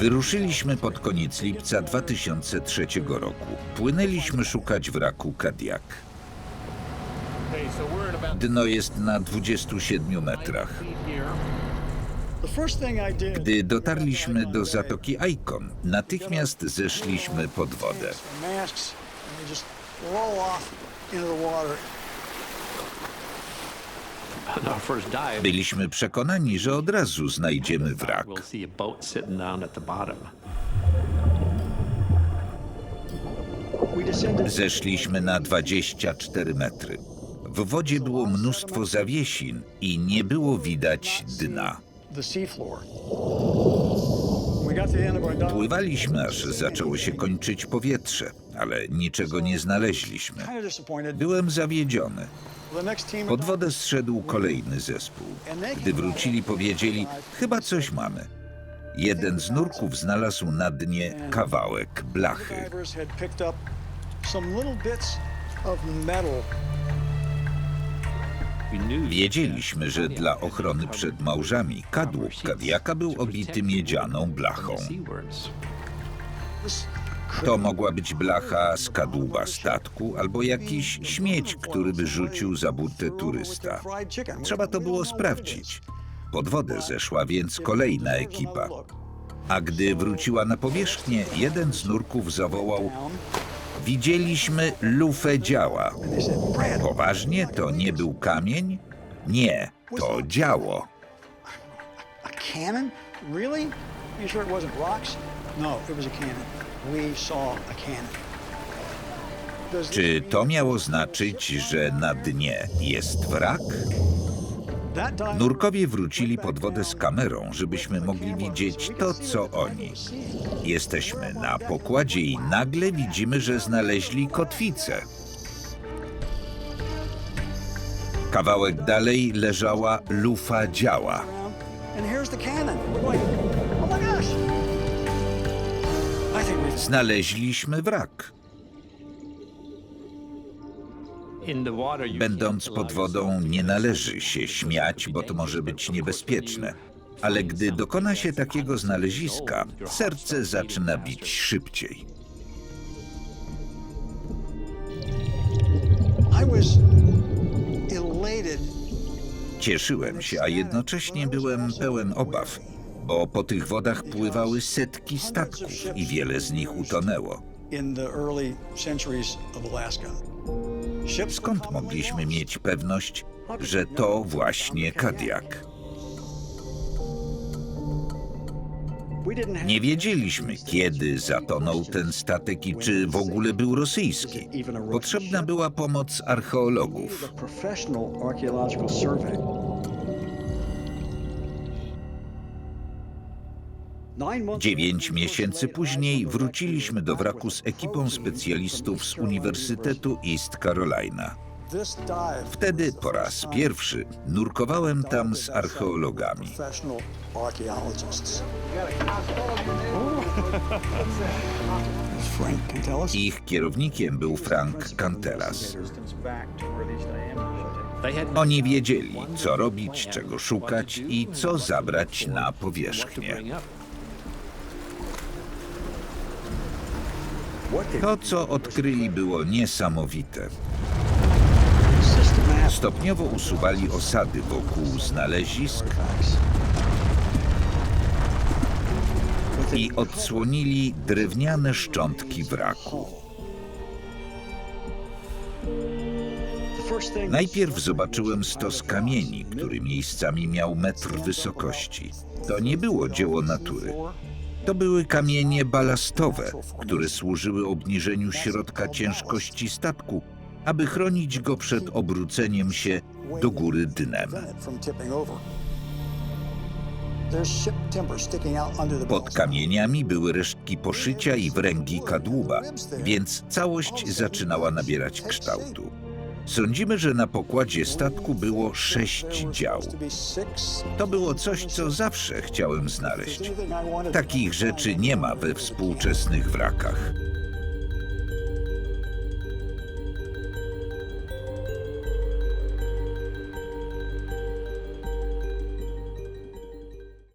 Wyruszyliśmy pod koniec lipca 2003 roku. Płynęliśmy szukać wraku Kadiak. Dno jest na 27 metrach. Gdy dotarliśmy do zatoki Aikon, natychmiast zeszliśmy pod wodę. Byliśmy przekonani, że od razu znajdziemy wrak. Zeszliśmy na 24 metry. W wodzie było mnóstwo zawiesin i nie było widać dna. Pływaliśmy, aż zaczęło się kończyć powietrze, ale niczego nie znaleźliśmy. Byłem zawiedziony. Pod wodę zszedł kolejny zespół. Gdy wrócili, powiedzieli: Chyba coś mamy. Jeden z nurków znalazł na dnie kawałek blachy. Wiedzieliśmy, że dla ochrony przed małżami kadłub kadiaka był obity miedzianą blachą. To mogła być blacha z kadłuba statku albo jakiś śmieć, który by rzucił za burtę turysta. Trzeba to było sprawdzić. Pod wodę zeszła więc kolejna ekipa. A gdy wróciła na powierzchnię, jeden z nurków zawołał: Widzieliśmy lufę działa. Poważnie, to nie był kamień? Nie, to działo. a cannon? Really? You sure it wasn't rocks? No, it was a cannon. We saw a cannon. Does this Czy to miało znaczyć, że na dnie jest wrak? Nurkowie wrócili pod wodę z kamerą, żebyśmy mogli widzieć to, co oni. Jesteśmy na pokładzie i nagle widzimy, że znaleźli kotwicę. Kawałek dalej leżała lufa działa. around, and Będąc pod wodą, nie należy się śmiać, bo to może być niebezpieczne. Ale gdy dokona się takiego znaleziska, serce zaczyna bić szybciej. Cieszyłem się, a jednocześnie byłem pełen obaw, bo po tych wodach pływały setki statków i wiele z nich utonęło. in the early centuries of Alaska. Skąd mogliśmy mieć pewność, że to właśnie Kadiak? Nie wiedzieliśmy, kiedy zatonął ten statek i czy w ogóle był rosyjski. Potrzebna była pomoc archeologów. Dziewięć miesięcy później wróciliśmy do wraku z ekipą specjalistów z Uniwersytetu East Carolina. Wtedy po raz pierwszy nurkowałem tam z archeologami. Ich kierownikiem był Frank Cantelas. Oni wiedzieli, co robić, czego szukać i co zabrać na powierzchnię. To, co odkryli, było niesamowite. Stopniowo usuwali osady wokół znalezisk i odsłonili drewniane szczątki wraku. Najpierw zobaczyłem stos kamieni, który miejscami miał metr wysokości. To nie było dzieło natury. To były kamienie balastowe, które służyły obniżeniu środka ciężkości statku, aby chronić go przed obróceniem się do góry dnem. Pod kamieniami były resztki poszycia i wręgi kadłuba, więc całość zaczynała nabierać kształtu. Sądzimy, że na pokładzie statku było sześć dział. To było coś, co zawsze chciałem znaleźć. Takich rzeczy nie ma we współczesnych wrakach.